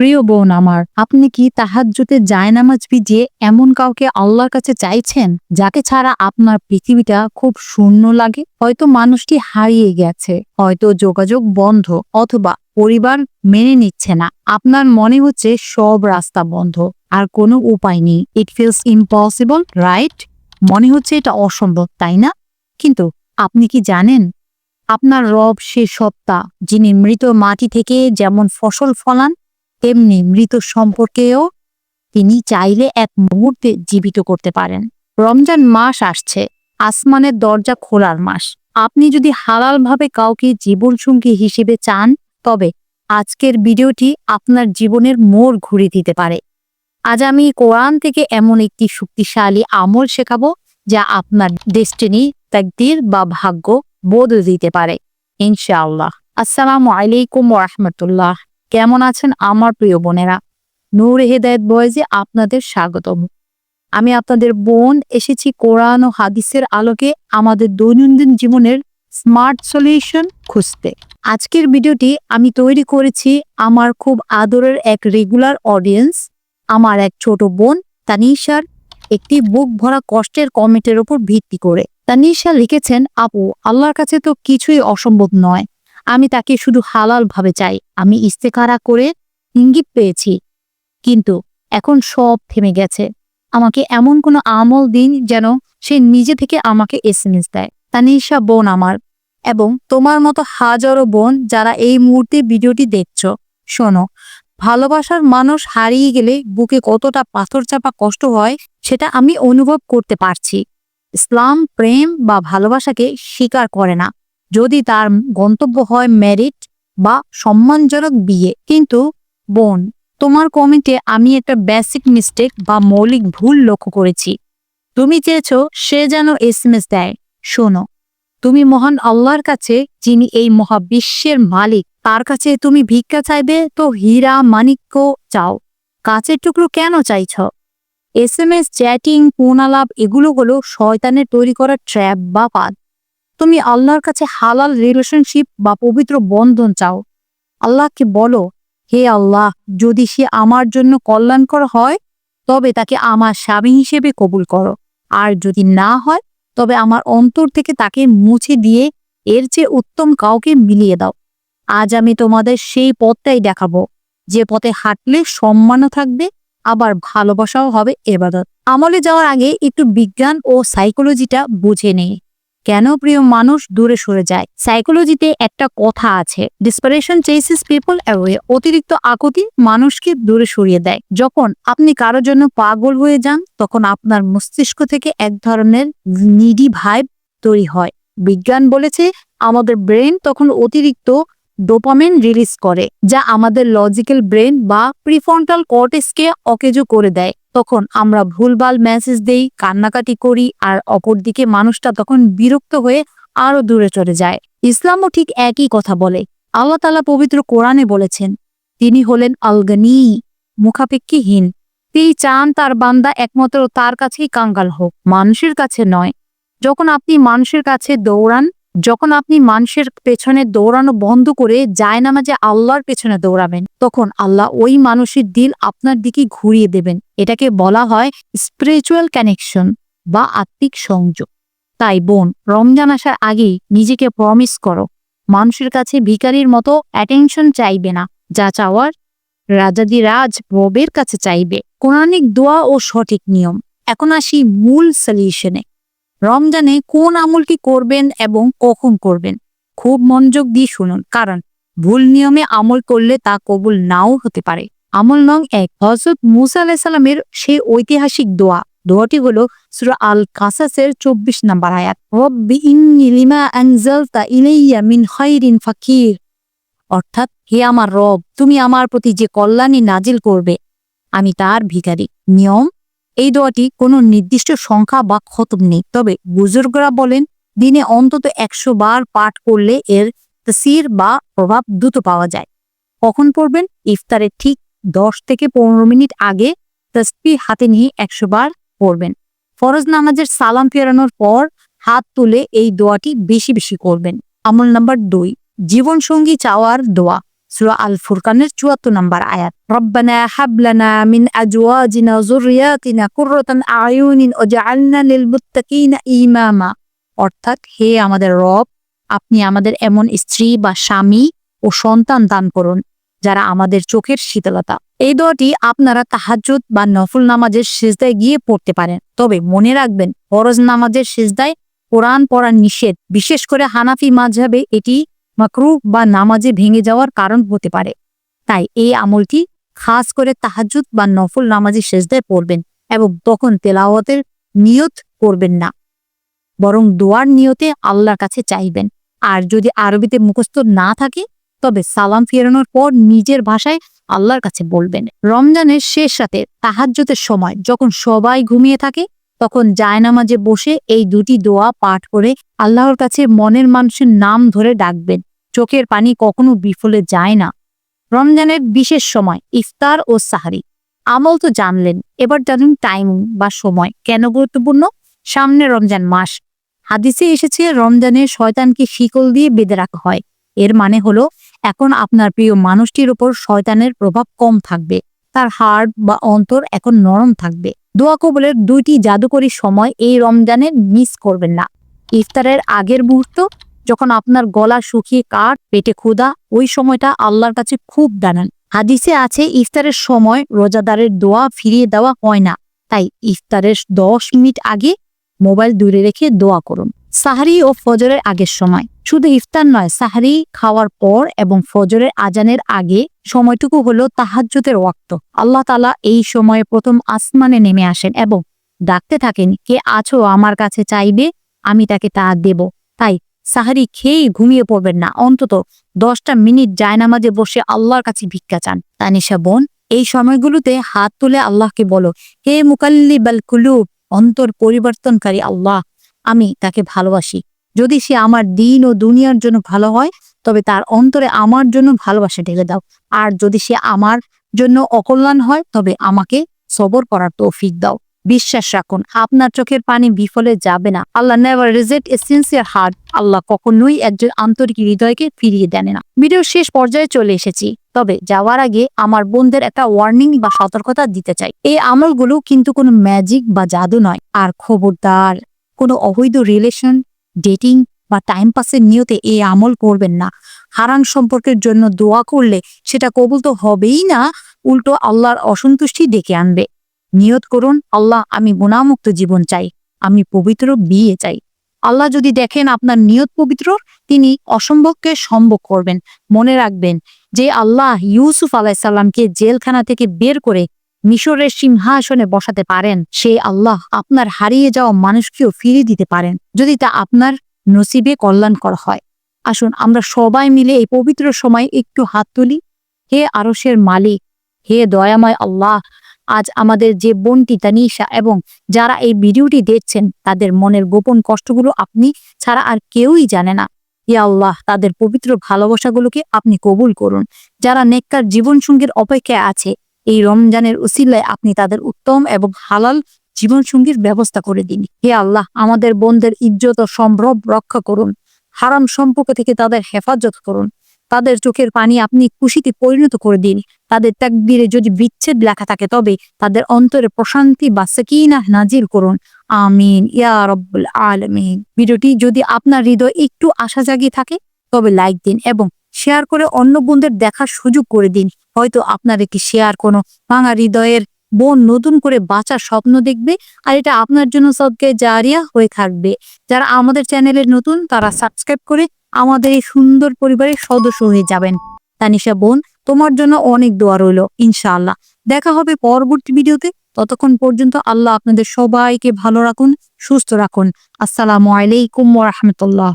প্রিয় বোন আমার, আপনি কি তাহাজ্জুতে জায়নামাজ ভিজিয়ে এমন কাউকে আল্লাহর কাছে চাইছেন, যাকে ছাড়া আপনার পৃথিবীটা খুব শূন্য লাগে? হয়তো মানুষটি হারিয়ে গেছে, হয়তো যোগাযোগ বন্ধ, অথবা পরিবার মেনে নিচ্ছে না। আপনার মনে হচ্ছে সব রাস্তা বন্ধ, আর কোনো উপায় নেই। ইট ফিলস ইম্পসিবল রাইট মনে হচ্ছে এটা অসম্ভব, তাই না? কিন্তু আপনি কি জানেন? আপনার রব সে সত্তা, যিনি মৃত মাটি থেকে যেমন ফসল ফলান তেমনি মৃত সম্পর্কেও তিনি চাইলে এক মুহূর্তে জীবিত করতে পারেন। রমজান মাস আসছে, আসমানের দরজা খোলার মাস। আপনি যদি হালালভাবে কাউকে জীবনসঙ্গী হিসেবে চান, তবে আজকের ভিডিওটি আপনার জীবনের মোড় ঘুরে দিতে পারে। আজ আমি কোরআন থেকে এমন একটি শক্তিশালী আমল শেখাবো, যা আপনার ডেস্টিনি তাকদির বা ভাগ্য বদলে দিতে পারে। ইনশাআল্লাহ। আসসালামু আলাইকুম রহমতুল্লাহ। কেমন আছেন আমার প্রিয় বোনেরা? নূর হেদায়ত বয়েজে আপনাদের স্বাগতম। আমি আপনাদের বোন, এসেছি কোরআন ও হাদিসের আলোকে আমাদের দৈনন্দিন জীবনের স্মার্ট সলিউশন খুঁজতে। আজকের ভিডিওটি আমি তৈরি করেছি আমার খুব আদরের এক রেগুলার অডিয়েন্স, আমার এক ছোট বোন, তানিশার একটি বুক ভরা কষ্টের কমেন্টের উপর ভিত্তি করে। তানিশা লিখেছেন, আপু, আল্লাহর কাছে তো কিছুই অসম্ভব নয়। আমি তাকে শুধু হালাল ভাবে চাই। আমি ইস্তেকারা করে ইঙ্গিত পেয়েছি। কিন্তু এখন সব থেমে গেছে। আমাকে এমন কোনো আমল দিন যেন সে নিজে থেকে আমাকে এসএমএস দেয়। তানিশা বোন আমার। এবং তোমার মতো হাজারো বোন যারা এই মুহূর্তে ভিডিওটি দেখছ, শোনো, ভালোবাসার মানুষ হারিয়ে গেলে বুকে কতটা পাথর চাপা কষ্ট হয় সেটা আমি অনুভব করতে পারছি। ইসলাম, প্রেম বা ভালোবাসাকে স্বীকার করে না। যদি তার গন্তব্য হয় মেরিট বা সম্মানজনক বিয়ে। কিন্তু বোন, তোমার কমেন্টে আমি একটা বেসিক মিস্টেক বা মৌলিক ভুল লক্ষ্য করেছি। তুমি চেয়েছ সে যেন এসএমএস দেয়। শোনো, তুমি মহান আল্লাহর কাছে, যিনি এই মহাবিশ্বের মালিক, তার কাছে তুমি ভিক্ষা চাইবে তো হীরা মানিক্য চাও। কাছের টুকরো কেন চাইছ? এস এম এস চ্যাটিং পুনালাভ এগুলো হলো শয়তানের তৈরি করা ট্র্যাপ বা পাদ। তুমি আল্লাহর কাছে হালাল রিলেশনশিপ বা পবিত্র বন্ধন চাও। আল্লাহকে বলো, হে আল্লাহ, যদি সে আমার জন্য কল্যাণকর হয়, তবে তাকে আমার স্বামী হিসেবে কবুল করো। আর যদি না হয়, তবে আমার অন্তর থেকে তাকে মুছে দিয়ে এর চেয়ে উত্তম কাউকে মিলিয়ে দাও। আজ আমি তোমাদের সেই পথটাই দেখাবো। যে পথে হাঁটলে সম্মানও থাকবে, আবার ভালোবাসাও হবে এবাদত। আমলে যাওয়ার আগে একটু বিজ্ঞান ও সাইকোলজিটা বুঝে নেই। কেন প্রিয় মানুষ দূরে সরে যায়? সাইকোলজিতে একটা কথা আছে। ডিসপারেশন চেসিস পিপল অ্যাওয়ে অতিরিক্ত আকুতি মানুষকে দূরে সরিয়ে দেয়। যখন আপনি কারোর জন্য পাগল হয়ে যান, তখন আপনার মস্তিষ্ক থেকে এক ধরনের নিডি ভাইব তৈরি হয়। বিজ্ঞান বলেছে, আমাদের ব্রেন তখন অতিরিক্ত ডোপামিন রিলিজ করে, যা আমাদের লজিক্যাল ব্রেন বা প্রিফ্রন্টাল কর্টেক্সকে অকেজো করে দেয়। তখন আমরা ভুলভাল মেসেজ দেই, কান্নাকাটি করি আর অপরদিকে মানুষটা তখন বিরক্ত হয়ে আরও দূরে চলে যায়। ইসলামও ঠিক একই কথা বলে। আল্লাহ তালা পবিত্র কোরআনে বলেছেন, তিনি হলেন আলগানি, মুখাপেক্ষীহীন। তিনি চান তার বান্দা একমাত্র তার কাছেই কাঙ্গাল হোক, মানুষের কাছে নয়। যখন আপনি মানুষের কাছে দৌড়ান যখন আপনি মানুষের পেছনে দৌড়ানো বন্ধ করে যায় নামাজে আল্লাহর পেছনে দৌড়াবেন, তখন আল্লাহ ওই মানুষের দিল আপনার দিকে ঘুরিয়ে দেবেন। এটাকে বলা হয় স্পিরিচুয়াল কানেকশন বা আত্মিক সংযোগ। তাই বোন, রমজান আসার আগেই নিজেকে প্রমিস করো, মানুষের কাছে ভিকারির মতো অ্যাটেনশন চাইবে না, যা চাওয়ার রাজাদি রাজ রবের কাছে চাইবে। কোরআনিক দোয়া ও সঠিক নিয়ম। এখন আসি মূল সলিউশনে রমজানে কোন আমল কি করবেন এবং কখন করবেন? খুব মনোযোগ দিয়ে শুনুন। কারণ ভুল নিয়মে আমল করলে তা কবুল নাও হতে পারে। আমল নং এক হজরত মুসা আলাহিসাল্লামের সেই ঐতিহাসিক দোয়া। দোয়াটি হলো সুরা আল কাসাসের চব্বিশ নাম্বার আয়াত। রব্বি ইন্নি লিমা আনজালতা ইলাইয়া মিন খাইরিন ফাকির। অর্থাৎ, হে আমার রব, তুমি আমার প্রতি যে কল্যাণী নাজিল করবে, আমি তার ভিখারি। নিয়ম এই দোয়াটি কোনো নির্দিষ্ট সংখ্যা বা খতম নেই। তবে বুজুর্গরা বলেন, দিনে অন্তত একশো বার পাঠ করলে এর তসির বা প্রভাব দ্রুত পাওয়া যায়। কখন পড়বেন? ইফতারের ঠিক দশ থেকে পনেরো মিনিট আগে তসবি হাতে নিয়ে একশো বার পড়বেন। ফরজ নামাজের সালাম ফেরানোর পর হাত তুলে এই দোয়াটি বেশি বেশি করবেন। আমল নাম্বার দুই, জীবনসঙ্গী চাওয়ার দোয়া। সুরা আল ফুরকানের চুয়াত্তর নম্বর আয়াত। রব্বানা হাবলানা মিন আজওয়াজিনা যুররিয়াতিনা কুররাতান আয়ুনিন ওয়াজআলনা লিল মুত্তাকিনা ইমামা অর্থাৎ, হে আমাদের রব, আপনি আমাদের এমন স্ত্রী বা স্বামী ও সন্তান দান করুন, যারা আমাদের চোখের শীতলতা। এই দোয়াটি আপনারা তাহাজ্জুদ বা নফল নামাজের সিজদায় গিয়ে পড়তে পারেন। তবে মনে রাখবেন, ফরজ নামাজের সিজদায় কোরআন পড়া নিষেধ। বিশেষ করে হানাফি মাঝহাবে এটি মাকরু বা নামাজে ভেঙে যাওয়ার কারণ হতে পারে। তাই এই আমলটি খাস করে তাহাজ্জুদ বা নফল নামাজের সেজদায় পড়বেন এবং তখন তেলাওয়াতের নিয়ত করবেন না। বরং দোয়ার নিয়তে আল্লাহর কাছে চাইবেন। আর যদি আরবিতে মুখস্থ না থাকে, তবে সালাম ফেরানোর পর নিজের ভাষায় আল্লাহর কাছে বলবেন। রমজানের শেষ রাতে তাহাজ্জুদের সময় যখন সবাই ঘুমিয়ে থাকে, তখন জায়নামাজে বসে এই দুটি দোয়া পাঠ করে আল্লাহর কাছে মনের মানুষের নাম ধরে ডাকবেন। চোখের পানি কখনো বিফলে যায় না। রমজানের বিশেষ সময় ইফতার ও সাহারি। আমল তো জানলেন, এবার জানুন টাইম বা সময় কেন গুরুত্বপূর্ণ? সামনে রমজান মাস। হাদিসে এসেছে, রমজানে শয়তানকে শিকল দিয়ে বেঁধে রাখা হয়। এর মানে হলো, এখন আপনার প্রিয় মানুষটির ওপর শয়তানের প্রভাব কম থাকবে। তার হার্ট বা অন্তর এখন নরম থাকবে। দোয়া কবলের দুইটি জাদুকরী সময় এই রমজানে মিস করবেন না। ইফতারের আগের মুহূর্ত যখন আপনার গলা শুকিয়ে কাঠ, পেটে ক্ষুধা, ওই সময়টা আল্লাহর কাছে খুব দাঁড়ান হাদিসে আছে, ইফতারের সময় রোজাদারের দোয়া ফিরিয়ে দেওয়া হয় না। তাই ইফতারের দশ মিনিট আগে মোবাইল দূরে রেখে দোয়া করুন। সাহারি ও ফজরের আগের সময়। শুধু ইফতার নয়, সাহারি খাওয়ার পর এবং ফজরের আজানের আগে সময়টুকু হলো তাহাজ্জুদের ওয়াক্ত। আল্লাহ তালা এই সময়ে প্রথম আসমানে নেমে আসেন এবং ডাকতে থাকেন, কে আছো আমার কাছে চাইবে? আমি তাকে তা দেব। সাহারি খেয়েই ঘুমিয়ে পড়বেন না। অন্তত দশটা মিনিট জায়নামাজে বসে আল্লাহর কাছে ভিক্ষা চান। তানিশা বোন, এই সময়গুলোতে হাত তুলে আল্লাহকে বলো, হে মুকাল্লিবাল কুলুব, অন্তর পরিবর্তনকারী আল্লাহ, আমি তাকে ভালোবাসি। যদি সে আমার দিন ও দুনিয়ার জন্য ভালো হয়, তবে তার অন্তরে আমার জন্য ভালোবাসা ঢেলে দাও। আর যদি সে আমার জন্য অকল্যাণ হয়, তবে আমাকে সবর করার তৌফিক দাও। বিশ্বাস রাখুন, আপনার চোখের পানি বিফলে যাবে না। Allah never reject a sincere heart আল্লাহ কখনোই একজন আন্তরিক হৃদয়কে ফিরিয়ে দেন না। ভিডিও শেষ পর্যায়ে চলে এসেছি। তবে যাওয়ার আগে আমার বোনদের একটা ওয়ার্নিং বা সতর্কতা দিতে চাই। এই আমলগুলো কিন্তু কোনো ম্যাজিক বা জাদু নয়। আর খবরদার, কোনো অবৈধ রিলেশন ডেটিং বা টাইম পাসের নিয়তে এই আমল করবেন না। হারান সম্পর্কের জন্য দোয়া করলে সেটা কবুল তো হবেই না, উল্টো আল্লাহর অসন্তুষ্টি ডেকে আনবে। নিয়ত করুন, আল্লাহ, আমি গুণামুক্ত জীবন চাই, আমি পবিত্র বিয়ে চাই। আল্লাহ যদি দেখেন আপনার নিয়ত পবিত্র, তিনি অসম্ভবকে সম্ভব করবেন। মনে রাখবেন যে আল্লাহ ইউসুফ আলাইসাল্লামকে জেলখানা থেকে বের করে মিশরের সিংহাসনে বসাতে পারেন। সেই আল্লাহ আপনার হারিয়ে যাওয়া মানুষকেও ফিরিয়ে দিতে পারেন, যদি তা আপনার নসিবে কল্যাণ করা হয়। আসুন, আমরা সবাই মিলে এই পবিত্র সময় একটু হাত তুলি। হে আরসের মালিক, হে দয়াময় আল্লাহ আজ আমাদের যে বোনটি তানিশা এবং যারা এই ভিডিওটি দেখছেন, তাদের মনের গোপন কষ্টগুলো আপনি ছাড়া আর কেউই জানে না। ইয়া আল্লাহ, তাদের পবিত্র ভালোবাসাগুলোকে আপনি কবুল করুন। যারা নেককার জীবনসঙ্গীর অপেক্ষায় আছে, এই রমজানের উসিল্লায় আপনি তাদের উত্তম এবং হালাল জীবনসঙ্গীর ব্যবস্থা করে দিন। হে আল্লাহ, আমাদের বোনদের ইজ্জত ও সম্ভ্রম রক্ষা করুন। হারাম সম্পর্ক থেকে তাদের হেফাজত করুন। তাদের চোখের পানি আপনি খুশিতে পরিণত করে দিন। তাদের তাকদিরে যদি বিচ্ছেদ লেখা থাকে তবে তাদের অন্তরে প্রশান্তি বা সেকিনা নাজির করুন। আমিন। ইয়া রব্বুল আলমিন। ভিডিওটি যদি আপনার হৃদয় একটু আশা জাগিয়ে থাকে, তবে লাইক দিন এবং শেয়ার করে অন্য বোনদের দেখার সুযোগ করে দিন। হয়তো আপনার একটি শেয়ার কোনো ভাঙা হৃদয়ের বোন নতুন করে বাঁচার স্বপ্ন দেখবে, আর এটা আপনার জন্য সদকে জারিয়া হয়ে থাকবে। যারা আমাদের চ্যানেলের নতুন, তারা সাবস্ক্রাইব করে আমাদের এই সুন্দর পরিবারের সদস্য হয়ে যাবেন। তানিশা বোন, তোমার জন্য অনেক দোয়া রইল, ইনশাআল্লাহ। দেখা হবে পরবর্তী ভিডিওতে। ততক্ষণ পর্যন্ত আল্লাহ আপনাদের সবাইকে ভালো রাখুন, সুস্থ রাখুন। আসসালামু আলাইকুম রাহমাতুল্লাহ।